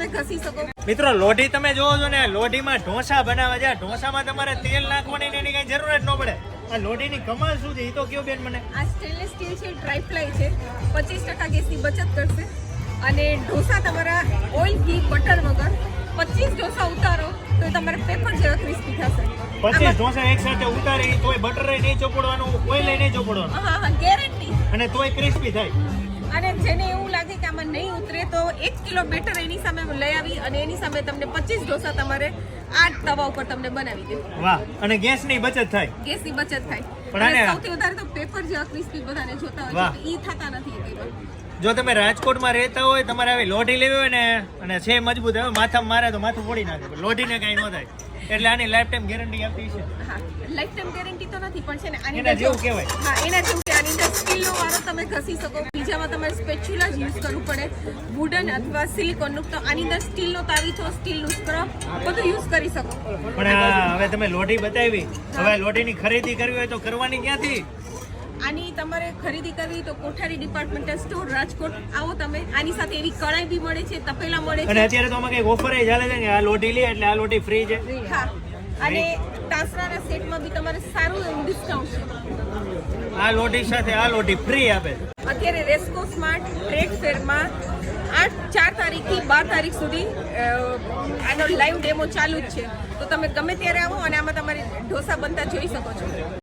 તમે ઘસી શકો. મિત્રો લોઢી તમે જોવો છો ને લોઢીમાં ઢોસા બનાવે છે. ઢોસામાં તમારે તેલ નાખવાની એની કઈ જરૂર જ ન પડે. આ લોઢીની કમાલ શું છે? એ તો કયો બેન મને? આ સ્ટેનલેસ સ્ટીલ છે ડ્રાય ફ્લાય છે. પચીસ ટકા ગેસની બચત કરશે. અને ઢોસા તમારા ઓઇલ ઘી બટર વગર પચીસ ઢોસા ઉતારો તો તમારે પેપર જેવા ક્રિસ્પી થશે. પચીસ ઢોસા એક સાથે ઉતારી તોય બટર નહીં ચોપડવાનું ઓઇલ નહીં ચોપડવાનું. હા હા ગેરંટી અને તોય ક્રિસ્પી થાય. અને જેને એવું લાગે કે આમાં નહીં ઉતરે તો એક કિલો બેટર એની સામે લઈ આવી અને એની સામે તમને પચીસ ઢોસા તમારે આઠ તવા ઉપર તમને બનાવી દે વાહ અને ગેસની બચત થાય. ગેસની બચત થાય. પણ સૌથી વધારે તો પેપર જેવા ક્રિસ્પી બધાને જોતા હોય. ઈ થતા નથી એ જો તમે રાજકોટમાં રહેતા હોય તમારે આવી લોઢી લેવી હોય ને અને છે મજબૂત હવે માથામાં મારે તો માથું ફોડી નાખે લોઢીને કાંઈ ન થાય. એટલે આની લાઈફ ટાઈમ ગેરંટી આપી છે. લાઈફ ટાઈમ ગેરંટી તો નથી પણ છે ને આની જેવું કહેવાય. હા એના જેવું કે આની અંદર સ્ટીલનો તમે ઘસી શકો. બીજામાં તમારે સ્પેચ્યુલા જ યુઝ કરવું પડે. વુડન અથવા સિલિકોનનું તો આની અંદર સ્ટીલનો તાવીથો યુઝ કરો બધું યુઝ કરી શકો. પણ હવે તમે લોઢી બતાવી. હવે લોઢીની ખરીદી કરવી હોય તો કરવાની ક્યાંથી? આની તમારે ખરીદી કરવી તો કોઠારી ડિપાર્ટમેન્ટલ સ્ટોર રાજકોટ આવો તમે. આની સાથે એવી કળાઈ બી મળે છે તપેલા મળે અને છે. અત્યારે તો આમાં કઈ ઓફર ચાલે છે કે આ લોઢી લે એટલે આ લોઢી ફ્રી છે. હા. અને તાસરાના સેટમાં બી તમારે સારું એવું ડિસ્કાઉન્ટ છે. આ લોટી સાથે આ લોટી ફ્રી આપે. અત્યારે રેસ્કો સ્માર્ટ ટ્રેડ ફેરમાં આઠ ચાર તારીખથી બાર તારીખ સુધી આનો લાઈવ ડેમો ચાલુ જ છે. તો તમે ગમે ત્યારે આવો અને આમાં તમારી ઢોસા બનતા જોઈ શકો છો.